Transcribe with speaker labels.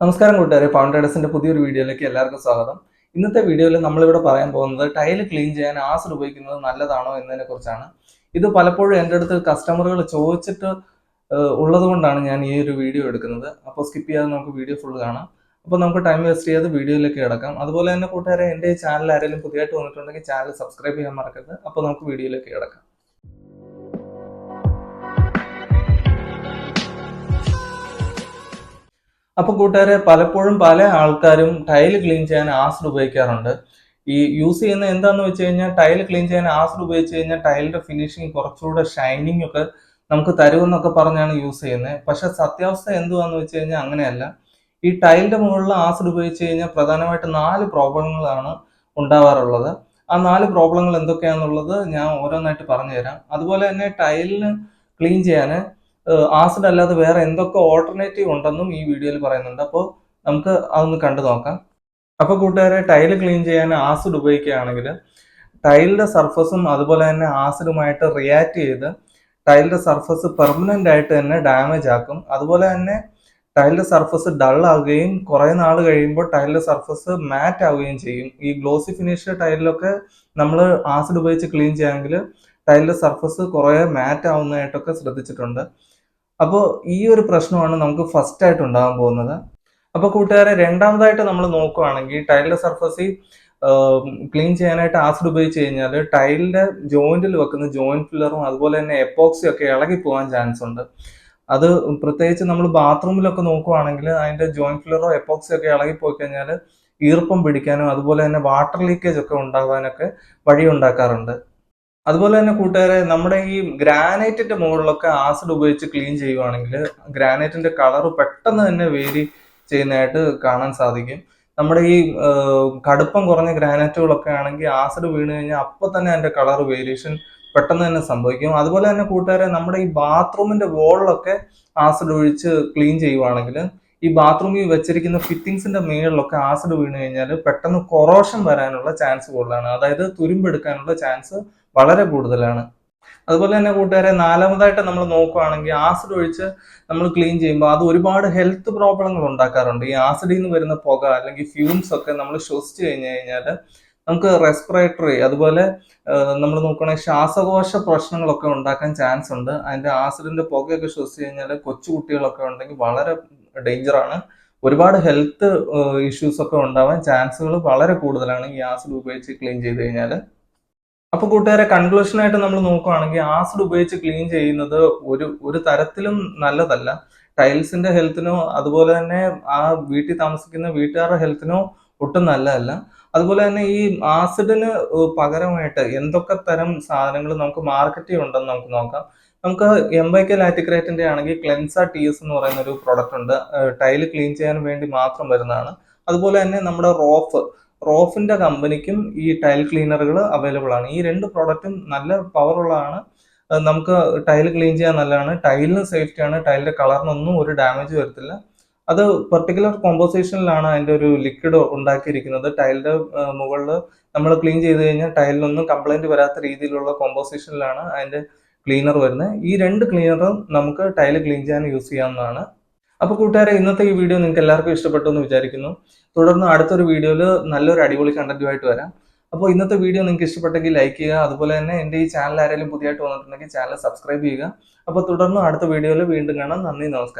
Speaker 1: നമസ്കാരം കൂട്ടുകാരെ പൗണ്ടേഡസിന്റെ പുതിയൊരു വീഡിയോയിലേക്ക് എല്ലാവർക്കും സ്വാഗതം. ഇന്നത്തെ വീഡിയോയിൽ നമ്മളിവിടെ പറയാൻ പോകുന്നത് ടൈൽ ക്ലീൻ ചെയ്യാൻ ആസിഡ് ഉപയോഗിക്കുന്നത് നല്ലതാണോ എന്നതിനെ കുറിച്ചാണ്. ഇത് പലപ്പോഴും എന്റെ അടുത്ത് കസ്റ്റമറുകൾ ചോദിച്ചിട്ട് ഉള്ളത് കൊണ്ടാണ് ഞാൻ ഈ ഒരു വീഡിയോ എടുക്കുന്നത്. അപ്പോൾ സ്കിപ്പ് ചെയ്യാതെ നമുക്ക് വീഡിയോ ഫുൾ കാണാം. അപ്പോൾ നമുക്ക് ടൈം വേസ്റ്റ് ചെയ്യാതെ വീഡിയോയിലേക്ക് കിടക്കാം. അതുപോലെ തന്നെ കൂട്ടുകാരെ എന്റെ ചാനൽ ആരെങ്കിലും പുതിയതായിട്ട് വന്നിട്ടുണ്ടെങ്കിൽ ചാനൽ സബ്സ്ക്രൈബ് ചെയ്യാൻ മറക്കരുത്. അപ്പോൾ നമുക്ക് വീഡിയോയിലേക്ക് കിടക്കാം. അപ്പൊ കൂട്ടുകാരെ പലപ്പോഴും പല ആൾക്കാരും ടൈൽ ക്ലീൻ ചെയ്യാൻ ആസിഡ് ഉപയോഗിക്കാറുണ്ട്. ഈ യൂസ് ചെയ്യുന്ന എന്താന്ന് വെച്ച് കഴിഞ്ഞാൽ ടൈൽ ക്ലീൻ ചെയ്യാൻ ആസിഡ് ഉപയോഗിച്ച് കഴിഞ്ഞാൽ ടൈലിന്റെ ഫിനിഷിങ് കുറച്ചുകൂടെ ഷൈനിങ് ഒക്കെ നമുക്ക് തരുമെന്നൊക്കെ പറഞ്ഞാണ് യൂസ് ചെയ്യുന്നത് പക്ഷെ സത്യാവസ്ഥ എന്തുവാന്ന് വെച്ച് കഴിഞ്ഞാൽ അങ്ങനെയല്ല. ഈ ടൈലിന്റെ മുകളിൽ ആസിഡ് ഉപയോഗിച്ച് കഴിഞ്ഞാൽ പ്രധാനമായിട്ട് നാല് പ്രോബ്ലങ്ങളാണ് ഉണ്ടാവാറുള്ളത്. ആ നാല് പ്രോബ്ലങ്ങൾ എന്തൊക്കെയാണെന്നുള്ളത് ഞാൻ ഓരോന്നായിട്ട് പറഞ്ഞുതരാം. അതുപോലെ തന്നെ ടൈലിന് ക്ലീൻ ചെയ്യാൻ ആസിഡ് അല്ലാതെ വേറെ എന്തൊക്കെ ഓൾട്ടർനേറ്റീവ് ഉണ്ടെന്നും ഈ വീഡിയോയിൽ പറയുന്നുണ്ട്. അപ്പോൾ നമുക്ക് അതൊന്ന് കണ്ടു നോക്കാം. അപ്പോൾ കൂട്ടുകാരെ ടൈൽ ക്ലീൻ ചെയ്യാൻ ആസിഡ് ഉപയോഗിക്കുകയാണെങ്കിൽ ടൈലിന്റെ സർഫസും അതുപോലെ തന്നെ ആസിഡുമായിട്ട് റിയാക്ട് ചെയ്ത് ടൈലിന്റെ സർഫസ് പെർമനന്റ് ആയിട്ട് തന്നെ ഡാമേജ് ആക്കും. അതുപോലെ തന്നെ ടൈലിന്റെ സർഫസ് ഡൾ ആവുകയും കുറെ നാൾ കഴിയുമ്പോൾ ടൈലിന്റെ സർഫസ് മാറ്റ് ആവുകയും ചെയ്യും. ഈ ഗ്ലോസി ഫിനിഷ് ടൈലിലൊക്കെ നമ്മൾ ആസിഡ് ഉപയോഗിച്ച് ക്ലീൻ ചെയ്യാമെങ്കിൽ ടൈലിന്റെ സർഫസ് കുറെ മാറ്റ് ആവുന്നതായിട്ടൊക്കെ ശ്രദ്ധിച്ചിട്ടുണ്ട്. അപ്പോൾ ഈ ഒരു പ്രശ്നമാണ് നമുക്ക് ഫസ്റ്റ് ആയിട്ട് ഉണ്ടാകാൻ പോകുന്നത്. അപ്പോൾ കൂട്ടുകാരെ രണ്ടാമതായിട്ട് നമ്മൾ നോക്കുവാണെങ്കിൽ ടൈലിന്റെ സർഫസ് ക്ലീൻ ചെയ്യാനായിട്ട് ആസിഡ് ഉപയോഗിച്ച് കഴിഞ്ഞാൽ ടൈലിന്റെ ജോയിന്റിൽ വെക്കുന്ന ജോയിന്റ് ഫില്ലറും അതുപോലെ തന്നെ എപ്പോക്സി ഒക്കെ ഇളകി പോകാൻ ചാൻസ് ഉണ്ട്. അത് പ്രത്യേകിച്ച് നമ്മൾ ബാത്റൂമിലൊക്കെ നോക്കുവാണെങ്കിൽ അതിന്റെ ജോയിന്റ് ഫില്ലറോ എപ്പോക്സി ഒക്കെ ഇളകി പോയി കഴിഞ്ഞാൽ ഈർപ്പം പിടിക്കാനും അതുപോലെ തന്നെ വാട്ടർ ലീക്കേജ് ഒക്കെ ഉണ്ടാകാനൊക്കെ വഴി ഉണ്ടാക്കാറുണ്ട് അതുപോലെ തന്നെ കൂട്ടുകാരെ നമ്മുടെ ഈ ഗ്രാനൈറ്റിന്റെ മുകളിലൊക്കെ ആസിഡ് ഉപയോഗിച്ച് ക്ലീൻ ചെയ്യുവാണെങ്കിൽ ഗ്രാനൈറ്റിന്റെ കളർ പെട്ടെന്ന് തന്നെ വേരി ചെയ്യുന്നതായിട്ട് കാണാൻ സാധിക്കും. നമ്മുടെ ഈ കടുപ്പം കുറഞ്ഞ ഗ്രാനൈറ്റുകളൊക്കെ ആണെങ്കിൽ ആസിഡ് വീണ് കഴിഞ്ഞാൽ അപ്പൊ തന്നെ അതിന്റെ കളർ വേരിയേഷൻ പെട്ടെന്ന് തന്നെ സംഭവിക്കും. അതുപോലെ തന്നെ കൂട്ടുകാരെ നമ്മുടെ ഈ ബാത്റൂമിന്റെ വോളിലൊക്കെ ആസിഡ് ഒഴിച്ച് ക്ലീൻ ചെയ്യുവാണെങ്കിൽ ഈ ബാത്റൂമിൽ വെച്ചിരിക്കുന്ന ഫിറ്റിങ്സിന്റെ മേളിലൊക്കെ ആസിഡ് വീണ് കഴിഞ്ഞാൽ പെട്ടെന്ന് കൊറോഷൻ വരാനുള്ള ചാൻസ് കൂടുതലാണ്. അതായത് തുരുമ്പെടുക്കാനുള്ള ചാൻസ് വളരെ കൂടുതലാണ്. അതുപോലെ തന്നെ കൂട്ടുകാരെ നാലാമതായിട്ട് നമ്മൾ നോക്കുകയാണെങ്കിൽ ആസിഡ് ഒഴിച്ച് നമ്മൾ ക്ലീൻ ചെയ്യുമ്പോൾ അത് ഒരുപാട് ഹെൽത്ത് പ്രോബ്ലങ്ങൾ ഉണ്ടാക്കാറുണ്ട്. ഈ ആസിഡിൽ നിന്ന് വരുന്ന പുക അല്ലെങ്കിൽ ഫ്യൂംസ് ഒക്കെ നമ്മൾ ശ്വസിച്ചു കഴിഞ്ഞു കഴിഞ്ഞാൽ നമുക്ക് റെസ്പിറേറ്ററി അതുപോലെ നമ്മൾ നോക്കുകയാണെങ്കിൽ ശ്വാസകോശ പ്രശ്നങ്ങളൊക്കെ ഉണ്ടാക്കാൻ ചാൻസ് ഉണ്ട്. അതിന്റെ ആസിഡിന്റെ പുകയൊക്കെ ശ്വസിച്ച് കഴിഞ്ഞാൽ കൊച്ചു കുട്ടികളൊക്കെ ഉണ്ടെങ്കിൽ വളരെ ഡേഞ്ചറാണ് ഒരുപാട് ഹെൽത്ത് ഇഷ്യൂസ് ഒക്കെ ഉണ്ടാവാൻ ചാൻസുകൾ വളരെ കൂടുതലാണ് ഈ ആസിഡ് ഉപയോഗിച്ച് ക്ലീൻ ചെയ്ത് കഴിഞ്ഞാൽ അപ്പൊ കൂട്ടുകാരെ കൺക്ലൂഷൻ ആയിട്ട് നമ്മൾ നോക്കുവാണെങ്കിൽ ആസിഡ് ഉപയോഗിച്ച് ക്ലീൻ ചെയ്യുന്നത് ഒരു ഒരു തരത്തിലും നല്ലതല്ല. ടൈൽസിന്റെ ഹെൽത്തിനോ അതുപോലെ തന്നെ ആ വീട്ടിൽ താമസിക്കുന്ന വീട്ടുകാരുടെ ഹെൽത്തിനോ ഒട്ടും നല്ലതല്ല. അതുപോലെ തന്നെ ഈ ആസിഡിന് പകരമായിട്ട് എന്തൊക്കെ തരം സാധനങ്ങൾ നമുക്ക് മാർക്കറ്റിൽ ഉണ്ടെന്ന് നമുക്ക് നോക്കാം. നമുക്ക് എം വൈ കെ ലാറ്റിക്രേറ്റിന്റെ ആണെങ്കിൽ ക്ലെൻസ ടി എസ് എന്ന് പറയുന്ന ഒരു പ്രോഡക്റ്റ് ഉണ്ട്. ടൈൽ ക്ലീൻ ചെയ്യാൻ വേണ്ടി മാത്രം വരുന്നതാണ്. അതുപോലെ തന്നെ നമ്മുടെ റോഫ് റോഫിന്റെ കമ്പനിക്കും ഈ ടൈൽ ക്ലീനറുകൾ അവൈലബിൾ ആണ്. ഈ രണ്ട് പ്രോഡക്റ്റും നല്ല പവറുള്ളതാണ് നമുക്ക് ടൈൽ ക്ലീൻ ചെയ്യാൻ നല്ലതാണ്. ടൈലിന് സേഫ്റ്റി ആണ്. ടൈലിന്റെ കളറിനൊന്നും ഒരു ഡാമേജ് വരത്തില്ല. അത് പെർട്ടിക്കുലർ കോമ്പോസിഷനിലാണ് അതിന്റെ ഒരു ലിക്വിഡ് ഉണ്ടാക്കിയിരിക്കുന്നത്. ടൈലിന്റെ മുകളിൽ നമ്മൾ ക്ലീൻ ചെയ്ത് കഴിഞ്ഞാൽ ടൈലിനൊന്നും കംപ്ലൈന്റ് വരാത്ത രീതിയിലുള്ള കോമ്പോസിഷനിലാണ് അതിന്റെ ക്ലീനർ വരുന്നത്. ഈ രണ്ട് ക്ലീനറും നമുക്ക് ടൈൽ ക്ലീൻ ചെയ്യാൻ യൂസ് ചെയ്യാവുന്നതാണ്. അപ്പൊ കൂട്ടുകാരെ ഇന്നത്തെ ഈ വീഡിയോ നിങ്ങൾക്ക് എല്ലാവർക്കും ഇഷ്ടപ്പെട്ടു എന്ന് വിചാരിക്കുന്നു. തുടർന്ന് അടുത്തൊരു വീഡിയോയിൽ നല്ലൊരു അടിപൊളി കണ്ടന്റുമായിട്ട് വരാം. അപ്പോൾ ഇന്നത്തെ വീഡിയോ നിങ്ങൾക്ക് ഇഷ്ടപ്പെട്ടെങ്കിൽ ലൈക്ക് ചെയ്യുക. അതുപോലെ തന്നെ എന്റെ ഈ ചാനൽ ആരെങ്കിലും പുതിയതായിട്ട് വന്നിട്ടുണ്ടെങ്കിൽ ചാനൽ സബ്സ്ക്രൈബ് ചെയ്യുക. അപ്പോൾ തുടർന്ന് അടുത്ത വീഡിയോയിൽ വീണ്ടും കാണാം. നന്ദി നമസ്കാരം.